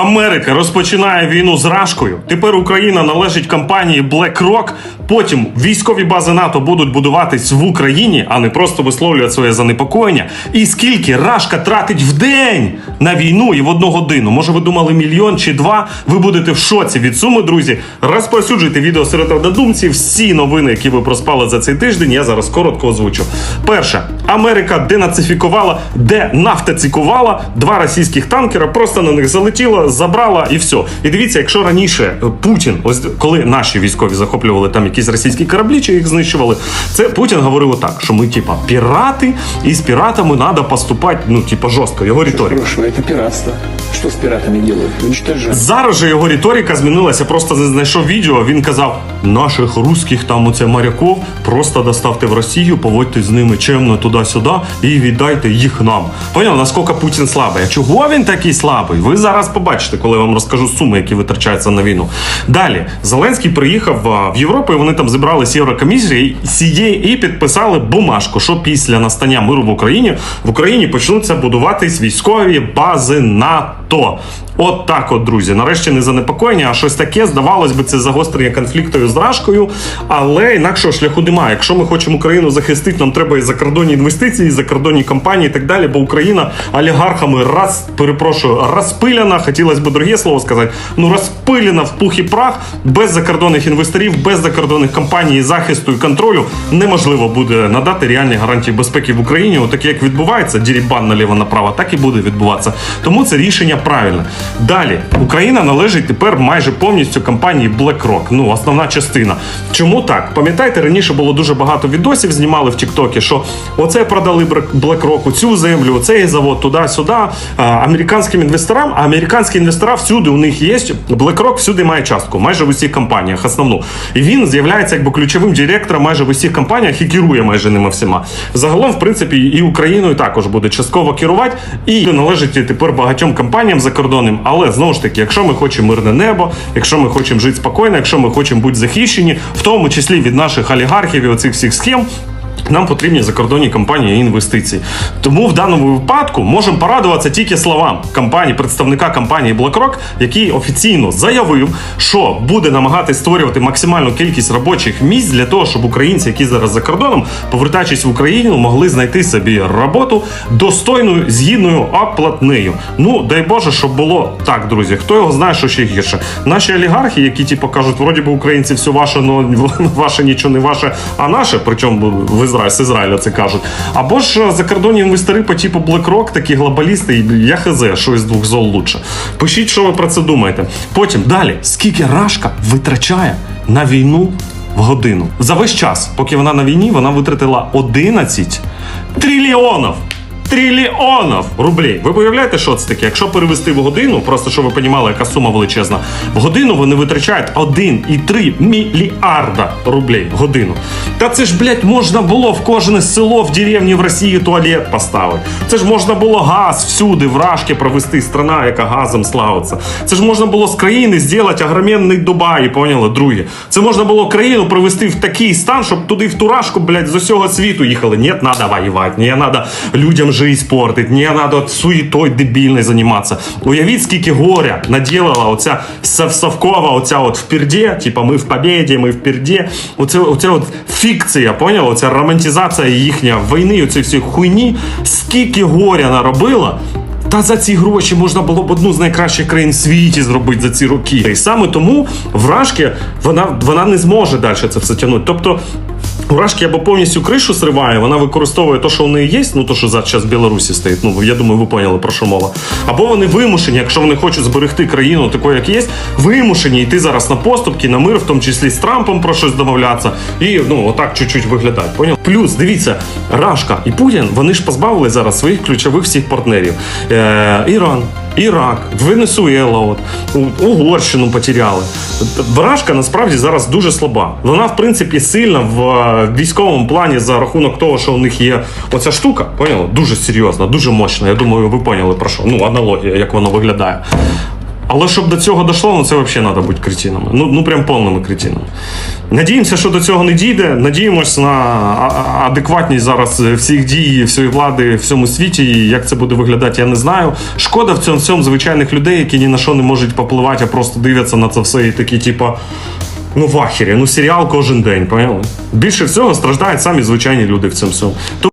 Америка розпочинає війну з Рашкою. Тепер Україна належить компанії BlackRock. Потім військові бази НАТО будуть будуватись в Україні, а не просто висловлювати своє занепокоєння. І скільки Рашка тратить в день на війну і в одну годину? Може, ви думали мільйон чи два? Ви будете в шоці від суми, друзі. Розповсюджуйте відео серед однодумців. Всі новини, які ви проспали за цей тиждень, я зараз коротко озвучу. Перше, Америка денацифікувала, денафтацикувала два російських танкера, просто на них залетіла, забрала і все. І дивіться, якщо раніше е, Путін, ось коли наші військові захоплювали там якісь російські кораблі, чи їх знищували, це Путін говорив отак, що ми, типа, пірати, і з піратами треба поступати, ну, типа, жорстко. Його риторика. Це это пиратство. Что с пиратами делают? Уничтожают. Зараз же його риторика змінилася. Просто не знайшов відео. Він казав: наших русських там оце моряков просто доставте в Росію, поводьте з ними чемно туди-сюди і віддайте їх нам. Поняв, наскільки Путін слабий? А чого він такий слабий? Ви зараз побачите, коли я вам розкажу суми, які витрачаються на війну. Далі Зеленський приїхав в Європу, і вони там зібрались Єврокомісії сіє і підписали бумажку, що після настання миру в Україні в Україні почнуться будуватись військові бази НАТО то От так, от, друзі. Нарешті не занепокоєння, а щось таке. Здавалось би, це загострення конфлікту з Рашкою, але інакшого шляху немає. Якщо ми хочемо Україну захистити, нам треба і закордонні інвестиції, і закордонні компанії і так далі. Бо Україна олігархами раз перепрошую розпиляна. Хотілося б друге слово сказати. Ну розпилена в пух і прах без закордонних інвесторів, без закордонних компаній, захисту і контролю неможливо буде надати реальні гарантії безпеки в Україні. Отаке, як відбувається, дірібан наліво направо, так і буде відбуватися. Тому це рішення правильне. Далі Україна належить тепер майже повністю компанії BlackRock. Ну, основна частина. Чому так? Пам'ятаєте, раніше було дуже багато відосів, знімали в Тіктокі, що оце продали BlackRock, цю землю, цей завод, туди-сюди. Американським інвесторам, а американські інвестора всюди у них є. BlackRock всюди має частку, майже в усіх компаніях, основну. І він з'являється якби ключовим директором майже в усіх компаніях і керує майже ними всіма. Загалом, в принципі, і Україною також буде частково керувати, і належить тепер багатьом компаніям закордонним. Але знову ж таки, якщо ми хочемо мирне небо, якщо ми хочемо жити спокійно, якщо ми хочемо бути захищені, в тому числі від наших олігархів і оцих всіх схем. Нам потрібні закордонні компанії і інвестиції. Тому в даному випадку можемо порадуватися тільки словам компанії, представника компанії BlackRock, який офіційно заявив, що буде намагатись створювати максимальну кількість робочих місць для того, щоб українці, які зараз за кордоном, повертаючись в Україну, могли знайти собі роботу достойною, згідною оплатнею. Ну дай Боже, щоб було так, друзі. Хто його знає, що ще гірше? Наші олігархи, які типу кажуть, вроді би українці все ваше, но ваше нічого не ваше, а наше, причому в Ізраїль з Ізраїля це кажуть. Або ж е, закордонні інвестори по типу BlackRock, такі глобалісти, і я хз, що із двох зол лучше. Пишіть, що ви про це думаєте. Потім далі, скільки Рашка витрачає на війну в годину. За весь час, поки вона на війні, вона витратила 11 трильйонів. Трильйонів рублей. Ви уявляєте, що це таке? Якщо перевести в годину, просто щоб ви розуміли, яка сума величезна. В годину вони витрачають 1,3 мільярда рублей в годину. Та це ж, блядь, можна було в кожне село в деревні в Росії туалет поставити. Це ж можна було газ всюди, в Рашки провести, страна, яка газом славиться. Це ж можна було з країни зробити огроменний Дубай, поняли, друге. Це можна було країну привести в такий стан, щоб туди в ту Рашку, блядь, з усього світу їхали. Ні, треба воювати, не треба людям жизнь портить, не треба суєтой дебільною займатися. Уявіть, скільки горя наділила оця Савкова, оця от в перді, типа ми в побєді, ми в перді. Оце, оця от фікція, поняла? Оця романтизація їхня війни, оці всі хуйні, скільки горя наробила. Та за ці гроші можна було б одну з найкращих країн в світі зробити за ці роки. І саме тому вражки вона, вона не зможе далі це все тягнути. Тобто Урашки або повністю кришу сриває, вона використовує те, що в неї є, ну то, що зараз в Білорусі стоїть. Ну я думаю, ви поняли про що мова. Або вони вимушені, якщо вони хочуть зберегти країну такою, як є, вимушені йти зараз на поступки, на мир, в тому числі з Трампом про щось домовлятися, і ну отак чуть-чуть виглядати. Поняв? Плюс дивіться, Рашка і Путін вони ж позбавили зараз своїх ключових всіх партнерів: е, Іран. Ірак, Венесуела, от, Угорщину потеряли. Вражка насправді зараз дуже слаба. Вона, в принципі, сильна в е, військовому плані за рахунок того, що у них є оця штука, поняли? Дуже серйозна, дуже мощна. Я думаю, ви поняли про що. Ну, аналогія, як воно виглядає. Але щоб до цього дійшло, ну це взагалі треба бути кретинами. Ну, ну прям повними кретинами. Надіємося, що до цього не дійде. Надіємось на адекватність зараз всіх дій, всієї влади в всьому світі. І як це буде виглядати, я не знаю. Шкода в цьому всьому звичайних людей, які ні на що не можуть попливати, а просто дивляться на це все і такі, типа. Ну, в ахері, ну серіал кожен день, поняли? Більше всього страждають самі звичайні люди в цьому всьому.